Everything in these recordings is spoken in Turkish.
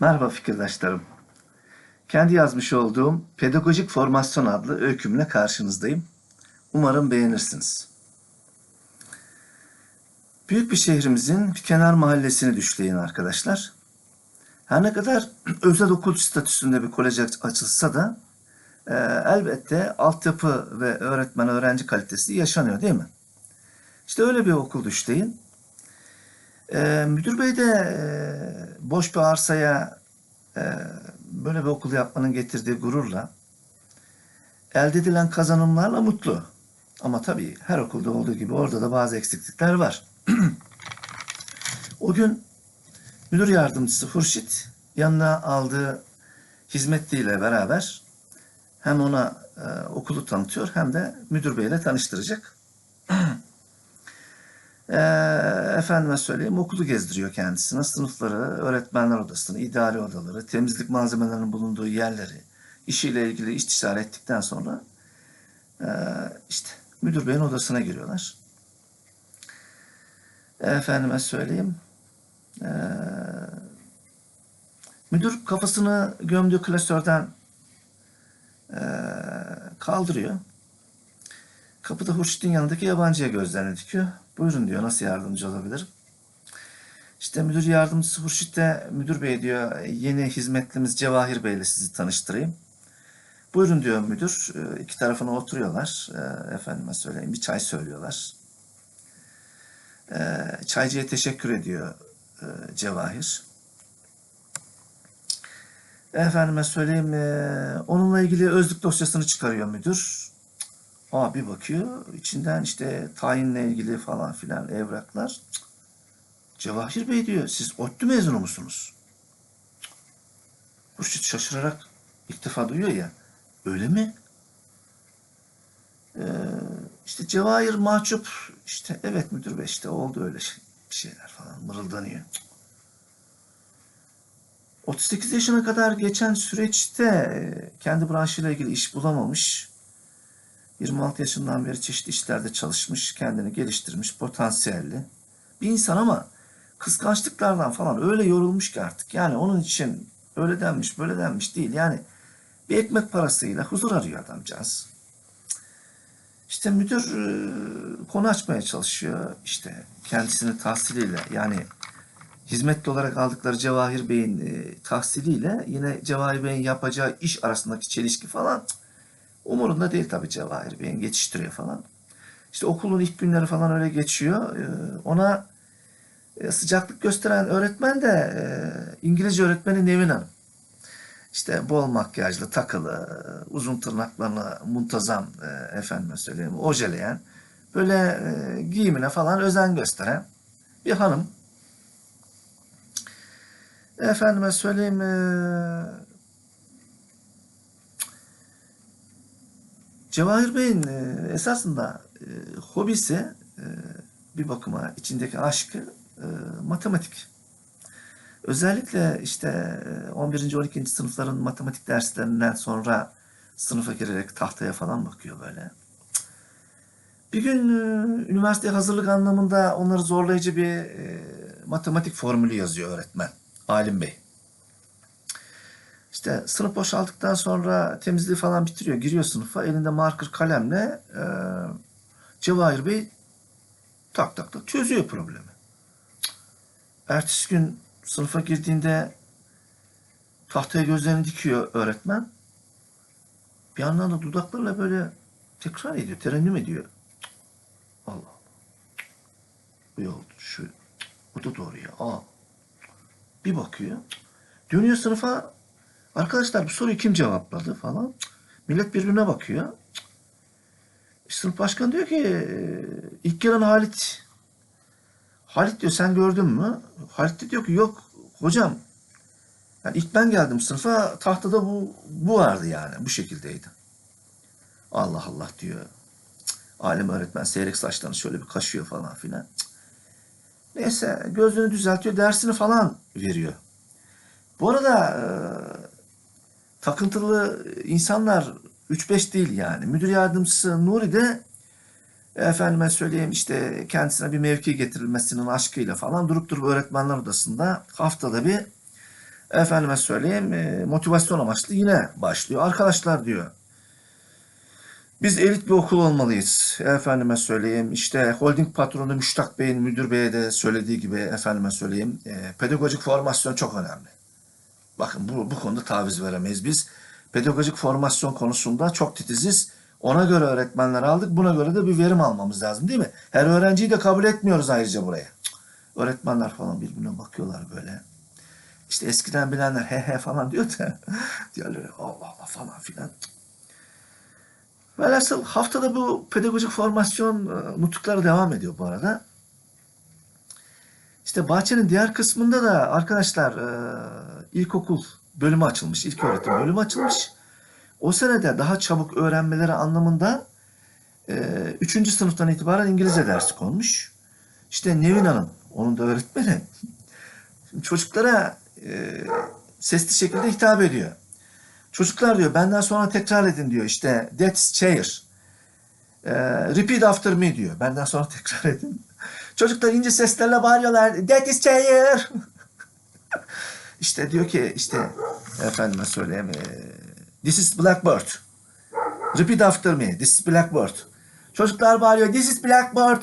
Merhaba fikirdaşlarım. Kendi yazmış olduğum Pedagojik Formasyon adlı öykümle karşınızdayım. Umarım beğenirsiniz. Büyük bir şehrimizin kenar mahallesini düşleyin arkadaşlar. Her ne kadar özel okul statüsünde bir kolej açılsa da e, elbette altyapı ve öğretmen öğrenci kalitesi yaşanıyor değil mi? İşte öyle bir okul düşleyin. E, müdür bey de e, boş bir arsaya e, böyle bir okul yapmanın getirdiği gururla elde edilen kazanımlarla mutlu. Ama tabii her okulda olduğu gibi orada da bazı eksiklikler var. o gün müdür yardımcısı Hurşit yanına aldığı hizmetliyle beraber hem ona e, okulu tanıtıyor hem de müdür beyle tanıştıracak. E, efendime söyleyeyim okulu gezdiriyor kendisine. Sınıfları, öğretmenler odasını, idari odaları, temizlik malzemelerinin bulunduğu yerleri, işiyle ilgili istişare ettikten sonra e, işte müdür beyin odasına giriyorlar. Efendime söyleyeyim. e, müdür kafasını gömdüğü klasörden e, kaldırıyor. Kapıda Hurşit'in yanındaki yabancıya gözlerini dikiyor. Buyurun diyor nasıl yardımcı olabilirim? İşte müdür yardımcısı Hurşit de müdür bey diyor yeni hizmetlimiz Cevahir Bey ile sizi tanıştırayım. Buyurun diyor müdür. E, iki tarafına oturuyorlar. E, Efendime söyleyeyim bir çay söylüyorlar. E, Çaycıya teşekkür ediyor e, Cevahir. Efendime söyleyeyim e, onunla ilgili özlük dosyasını çıkarıyor müdür. Aa bir bakıyor içinden işte tayinle ilgili falan filan evraklar. Cevahir Bey diyor siz ODTÜ mezunu musunuz? Hurşit şaşırarak ilk defa duyuyor ya. Öyle mi? Ee, işte Cevahir mahcup işte evet müdür bey işte oldu öyle şey, şeyler falan mırıldanıyor. Cık. 38 yaşına kadar geçen süreçte e, kendi branşıyla ilgili iş bulamamış. 26 yaşından beri çeşitli işlerde çalışmış, kendini geliştirmiş, potansiyelli bir insan ama kıskançlıklardan falan öyle yorulmuş ki artık. Yani onun için öyle denmiş, böyle denmiş değil. Yani bir ekmek parasıyla huzur arıyor adamcağız. İşte müdür e, konu açmaya çalışıyor. İşte kendisini tahsiliyle yani hizmetli olarak aldıkları Cevahir Bey'in e, tahsiliyle yine Cevahir Bey'in yapacağı iş arasındaki çelişki falan umurunda değil tabii Cevahir Bey'in geçiştiriyor falan. İşte okulun ilk günleri falan öyle geçiyor. E, ona e, sıcaklık gösteren öğretmen de e, İngilizce öğretmeni Nevin Hanım. İşte bol makyajlı, takılı, uzun tırnaklarını muntazam e, efendime söyleyeyim ojeleyen, böyle giyimine falan özen gösteren bir hanım. Efendime söyleyeyim Cevahir Bey'in e, esasında e, hobisi e, bir bakıma içindeki aşkı e, matematik. Özellikle işte e, 11. 12. sınıfların matematik derslerinden sonra sınıfa girerek tahtaya falan bakıyor böyle. Bir gün e, üniversiteye hazırlık anlamında onları zorlayıcı bir e, matematik formülü yazıyor öğretmen. Alim Bey. İşte sınıf boşaldıktan sonra temizliği falan bitiriyor. Giriyor sınıfa elinde marker kalemle e, Cevahir Bey tak tak tak çözüyor problemi. Ertesi gün sınıfa girdiğinde tahtaya gözlerini dikiyor öğretmen. Bir yandan da dudaklarıyla böyle tekrar ediyor, terennüm ediyor. Allah Allah. Bu yol şu. Bu da doğru ya. Aa. Bir bakıyor. Dönüyor sınıfa. Arkadaşlar bu soruyu kim cevapladı falan. Millet birbirine bakıyor. Sınıf başkanı diyor ki ilk gelen Halit. Halit diyor sen gördün mü? Halit de diyor ki yok hocam. Yani ilk ben geldim sınıfa tahtada bu bu vardı yani bu şekildeydi. Allah Allah diyor. Cık, Alim öğretmen seyrek saçlarını şöyle bir kaşıyor falan filan. Cık. Neyse gözünü düzeltiyor dersini falan veriyor. Bu arada takıntılı insanlar 3-5 değil yani. Müdür yardımcısı Nuri de efendime söyleyeyim işte kendisine bir mevki getirilmesinin aşkıyla falan durup durup öğretmenler odasında haftada bir Efendime söyleyeyim e, motivasyon amaçlı yine başlıyor. Arkadaşlar diyor biz elit bir okul olmalıyız. Efendime söyleyeyim işte holding patronu Müştak Bey'in müdür beye de söylediği gibi efendime söyleyeyim e, pedagojik formasyon çok önemli. Bakın bu, bu konuda taviz veremeyiz biz. Pedagojik formasyon konusunda çok titiziz. Ona göre öğretmenler aldık. Buna göre de bir verim almamız lazım değil mi? Her öğrenciyi de kabul etmiyoruz ayrıca buraya. Öğretmenler falan birbirine bakıyorlar böyle. İşte eskiden bilenler he he falan diyor da diğerleri Allah Allah falan filan. Velhasıl haftada bu pedagojik formasyon e, nutukları devam ediyor bu arada. İşte bahçenin diğer kısmında da arkadaşlar e, ilkokul bölümü açılmış, ilk öğretim bölümü açılmış. O senede daha çabuk öğrenmeleri anlamında e, üçüncü sınıftan itibaren İngilizce dersi konmuş. İşte Nevin Hanım, onun da öğretmeni. Çocuklara e, sesli şekilde hitap ediyor. Çocuklar diyor benden sonra tekrar edin diyor işte that's chair. Ee, repeat after me diyor. Benden sonra tekrar edin. Çocuklar ince seslerle bağırıyorlar. That is chair. işte diyor ki işte efendime söyleyeyim. e, This is Blackbird. Repeat after me. This is Blackbird. Çocuklar bağırıyor. This is Blackbird.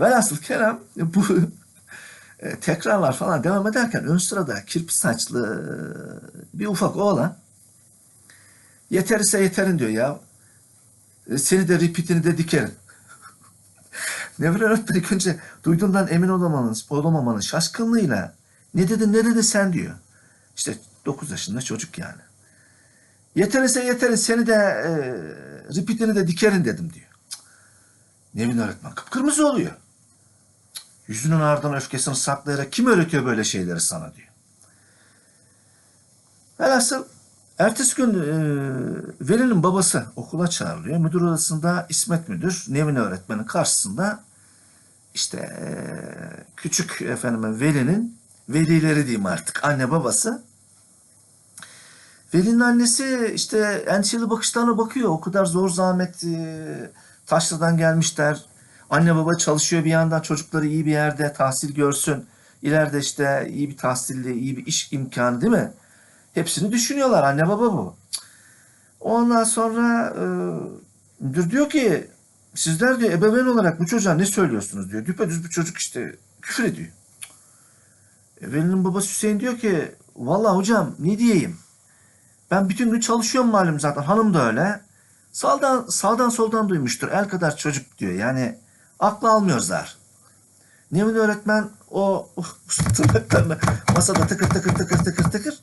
Velhasıl Kerem bu e, tekrarlar falan devam ederken ön sırada kirpi saçlı e, bir ufak oğlan yeter ise yeterin diyor ya. E, Seni de repeatini de dikerim. Nevra öğretmen ilk önce duyduğundan emin olamamanın, olamamanın şaşkınlığıyla ne dedi ne dedi sen diyor. İşte 9 yaşında çocuk yani. Yeter ise yeterin seni de e, repeatini de dikerim dedim diyor. Nevin öğretmen kıpkırmızı oluyor. Yüzünün ardından öfkesini saklayarak kim öğretiyor böyle şeyleri sana diyor. Velhasıl ertesi gün e, Veli'nin babası okula çağrılıyor. Müdür odasında İsmet Müdür, Nevin öğretmenin karşısında işte e, küçük efendime Veli'nin velileri diyeyim artık anne babası. Veli'nin annesi işte endişeli bakışlarla bakıyor. O kadar zor zahmet e, Taşlı'dan gelmişler. Anne baba çalışıyor bir yandan çocukları iyi bir yerde tahsil görsün. İleride işte iyi bir tahsilli, iyi bir iş imkanı değil mi? Hepsini düşünüyorlar anne baba bu. Ondan sonra e, müdür diyor ki sizler diyor ebeveyn olarak bu çocuğa ne söylüyorsunuz diyor. Düpedüz bir çocuk işte küfür ediyor. E, Veli'nin babası Hüseyin diyor ki vallahi hocam ne diyeyim. Ben bütün gün çalışıyorum malum zaten hanım da öyle. Sağdan, sağdan soldan duymuştur el kadar çocuk diyor yani aklı almıyorlar. Nevin öğretmen o tırnaklarını masada tıkır tıkır tıkır tıkır tıkır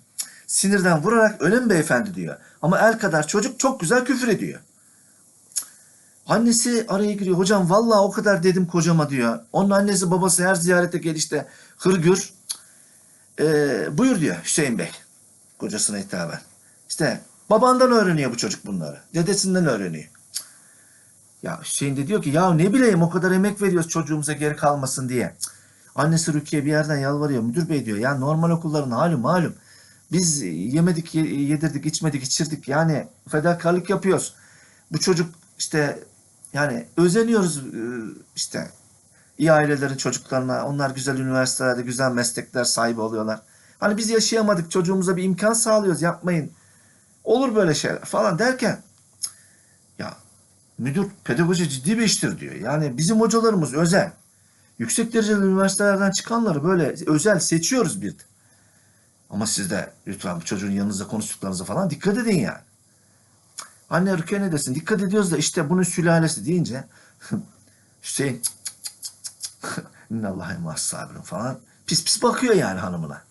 sinirden vurarak öyle mi beyefendi diyor. Ama el kadar çocuk çok güzel küfür ediyor. Annesi araya giriyor. Hocam vallahi o kadar dedim kocama diyor. Onun annesi babası her ziyarete gelişte hırgür. Ee, buyur diyor Hüseyin Bey. Kocasına hitaben. İşte babandan öğreniyor bu çocuk bunları. Dedesinden öğreniyor. Ya Hüseyin de diyor ki ya ne bileyim o kadar emek veriyoruz çocuğumuza geri kalmasın diye. Annesi Rukiye bir yerden yalvarıyor. Müdür bey diyor ya normal okulların hali malum. Biz yemedik, ye- yedirdik, içmedik, içirdik. Yani fedakarlık yapıyoruz. Bu çocuk işte yani özeniyoruz e, işte iyi ailelerin çocuklarına. Onlar güzel üniversitelerde, güzel meslekler sahibi oluyorlar. Hani biz yaşayamadık, çocuğumuza bir imkan sağlıyoruz, yapmayın. Olur böyle şeyler falan derken ya müdür pedagoji ciddi bir iştir diyor. Yani bizim hocalarımız özel. Yüksek dereceli üniversitelerden çıkanları böyle özel seçiyoruz bir de. Ama siz de lütfen bu çocuğun yanınızda konuştuklarınıza falan dikkat edin yani. Anne Rukiye ne desin? Dikkat ediyoruz da işte bunun sülalesi deyince Hüseyin cık İnnallâhe mâs-sabirin falan pis pis bakıyor yani hanımına.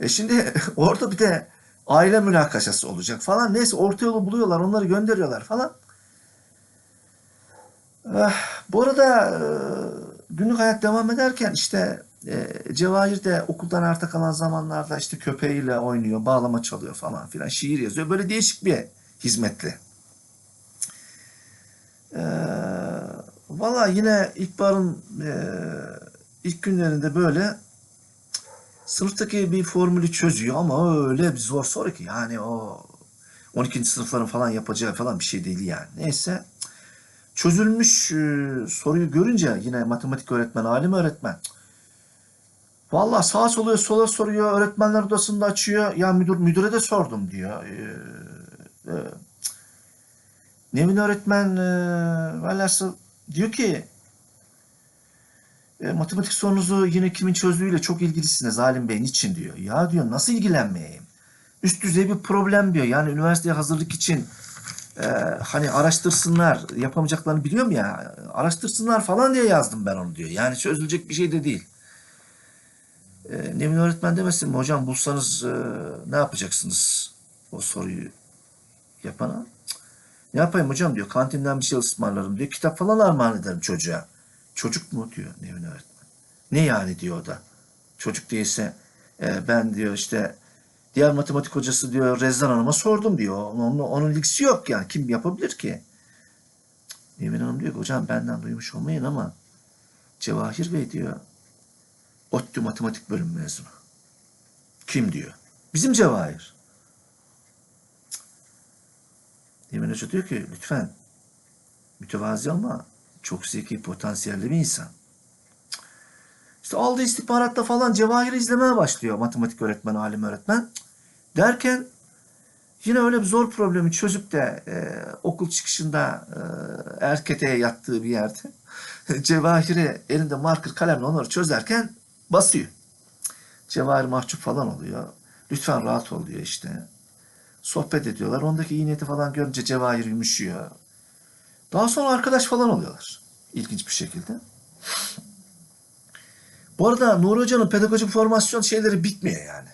E şimdi orada bir de aile münakaşası olacak falan. Neyse orta yolu buluyorlar onları gönderiyorlar falan. Eh, bu arada e, günlük hayat devam ederken işte e, Cevahir de okuldan arta kalan zamanlarda işte köpeğiyle oynuyor, bağlama çalıyor falan filan, şiir yazıyor. Böyle değişik bir hizmetli. E, Valla yine ilkbaharın e, ilk günlerinde böyle sınıftaki bir formülü çözüyor ama öyle bir zor soru ki yani o 12. sınıfların falan yapacağı falan bir şey değil yani. Neyse çözülmüş e, soruyu görünce yine matematik öğretmen, alim öğretmen Vallahi sağa sola sola soruyor. Öğretmenler odasında açıyor. Ya müdür müdüre de sordum diyor. Ee, e, Nevin öğretmen e, velhasıl diyor ki e, matematik sorunuzu yine kimin çözdüğüyle çok ilgilisiniz Zalim Bey. Niçin diyor. Ya diyor nasıl ilgilenmeyeyim? Üst düzey bir problem diyor. Yani üniversiteye hazırlık için e, hani araştırsınlar yapamayacaklarını biliyorum ya araştırsınlar falan diye yazdım ben onu diyor. Yani çözülecek bir şey de değil. E, Nevin öğretmen demesin mi hocam bulsanız e, ne yapacaksınız o soruyu yapana? Ne yapayım hocam diyor kantinden bir şey ısmarlarım diyor. Kitap falan armağan ederim çocuğa. Çocuk mu diyor Nevin öğretmen. Ne yani diyor o da. Çocuk değilse e, ben diyor işte diğer matematik hocası diyor Rezdan Hanım'a sordum diyor. Onun, onun ilgisi yok yani. Kim yapabilir ki? Nevin Hanım diyor ki hocam benden duymuş olmayın ama Cevahir Bey diyor ODTÜ matematik bölüm mezunu. Kim diyor? Bizim Cevahir. Nevin Hoca diyor ki lütfen mütevazi ama çok zeki, potansiyelli bir insan. İşte aldığı istihbaratta falan Cevahir'i izlemeye başlıyor matematik öğretmen, alim öğretmen. Derken yine öyle bir zor problemi çözüp de e, okul çıkışında e, erketeye yattığı bir yerde Cevahir'i elinde marker kalemle onları çözerken basıyor. Cevahir mahcup falan oluyor. Lütfen rahat ol diyor işte. Sohbet ediyorlar. Ondaki iyi niyeti falan görünce Cevahir yumuşuyor. Daha sonra arkadaş falan oluyorlar. İlginç bir şekilde. Bu arada Nuri Hoca'nın pedagojik formasyon şeyleri bitmiyor yani.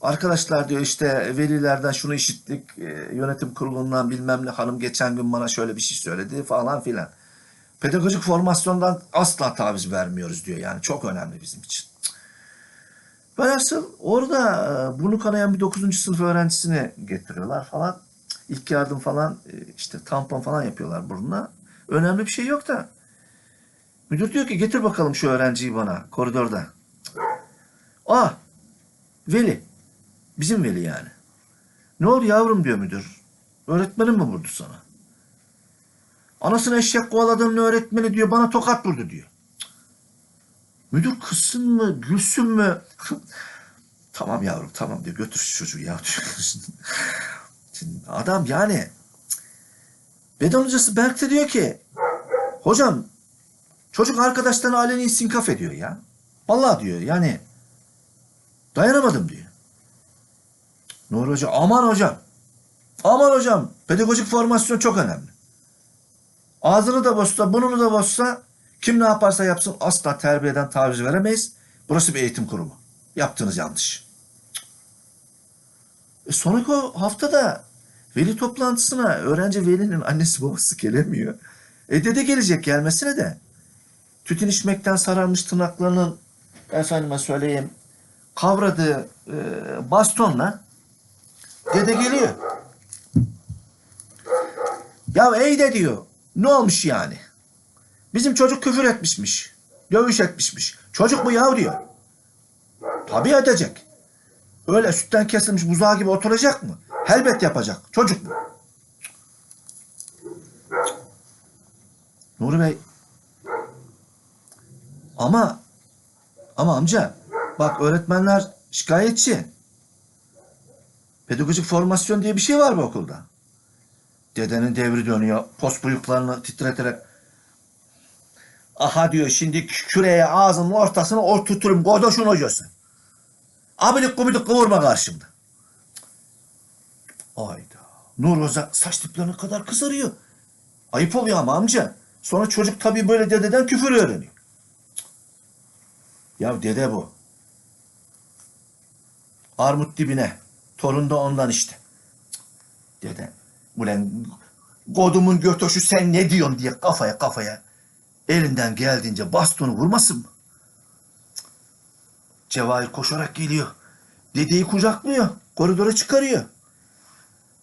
Arkadaşlar diyor işte velilerden şunu işittik, e, yönetim kurulundan bilmem ne hanım geçen gün bana şöyle bir şey söyledi falan filan. Pedagojik formasyondan asla taviz vermiyoruz diyor yani çok önemli bizim için. Velhasıl orada e, burnu kanayan bir 9. sınıf öğrencisini getiriyorlar falan. İlk yardım falan e, işte tampon falan yapıyorlar burnuna. Önemli bir şey yok da. Müdür diyor ki getir bakalım şu öğrenciyi bana koridorda. Ah Veli. Bizim Veli yani. Ne oldu yavrum diyor müdür. Öğretmenim mi vurdu sana? Anasını eşek kovaladığının öğretmeni diyor bana tokat vurdu diyor. Müdür kızsın mı gülsün mü? tamam yavrum tamam diyor götür şu çocuğu ya adam yani beden hocası Berk de diyor ki hocam çocuk arkadaşlarına aleni sinkaf ediyor ya. Vallahi diyor yani dayanamadım diyor. Nuri Hoca aman hocam aman hocam pedagojik formasyon çok önemli. Ağzını da bozsa, burnunu da bozsa kim ne yaparsa yapsın asla terbiyeden taviz veremeyiz. Burası bir eğitim kurumu. Yaptığınız yanlış. E sonraki haftada veli toplantısına öğrenci velinin annesi babası gelemiyor. E dede gelecek gelmesine de. Tütün içmekten sararmış tırnaklarının efendime söyleyeyim kavradığı e, bastonla dede geliyor. Ya ey de diyor. Ne olmuş yani? Bizim çocuk küfür etmişmiş. Dövüş etmişmiş. Çocuk mu yahu diyor. Tabii edecek. Öyle sütten kesilmiş buzağı gibi oturacak mı? Elbet yapacak. Çocuk mu? Nuri Bey. Ama ama amca bak öğretmenler şikayetçi. Pedagojik formasyon diye bir şey var bu okulda. Dedenin devri dönüyor. Pos bıyıklarını titreterek Aha diyor şimdi küreye ağzının ortasına oturturum godoşun hocası. Abilik gubilik kıvırma karşımda. Ayda. Nur Hoca saç diplerine kadar kızarıyor. Ayıp oluyor ama amca. Sonra çocuk tabii böyle dededen küfür öğreniyor. Ya dede bu. Armut dibine. Torun da ondan işte. Dede. Ulan godumun götoşu sen ne diyorsun diye kafaya kafaya elinden geldiğince bastonu vurmasın mı? Cevahir koşarak geliyor. Dedeyi kucaklıyor. Koridora çıkarıyor.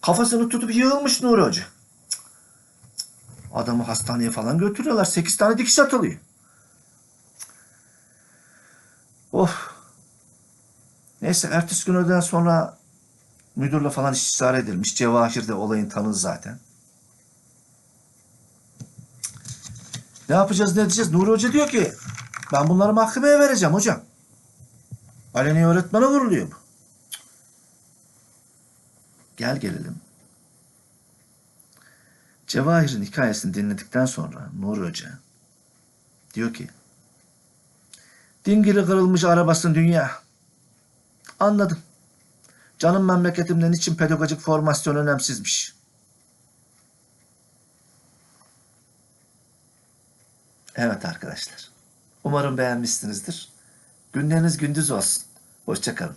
Kafasını tutup yığılmış Nuri Hoca. Adamı hastaneye falan götürüyorlar. Sekiz tane dikiş atılıyor. Of. Neyse ertesi gün öğleden sonra müdürle falan istişare edilmiş. Cevahir de olayın tanığı zaten. Ne yapacağız ne edeceğiz? Nuri Hoca diyor ki ben bunları mahkemeye vereceğim hocam. Aleni öğretmene vuruluyor bu. Gel gelelim. Cevahir'in hikayesini dinledikten sonra Nuri Hoca diyor ki Dingili kırılmış arabasın dünya. Anladım. Canım memleketimden için pedagojik formasyon önemsizmiş. Evet arkadaşlar. Umarım beğenmişsinizdir. Günleriniz gündüz olsun. Hoşçakalın.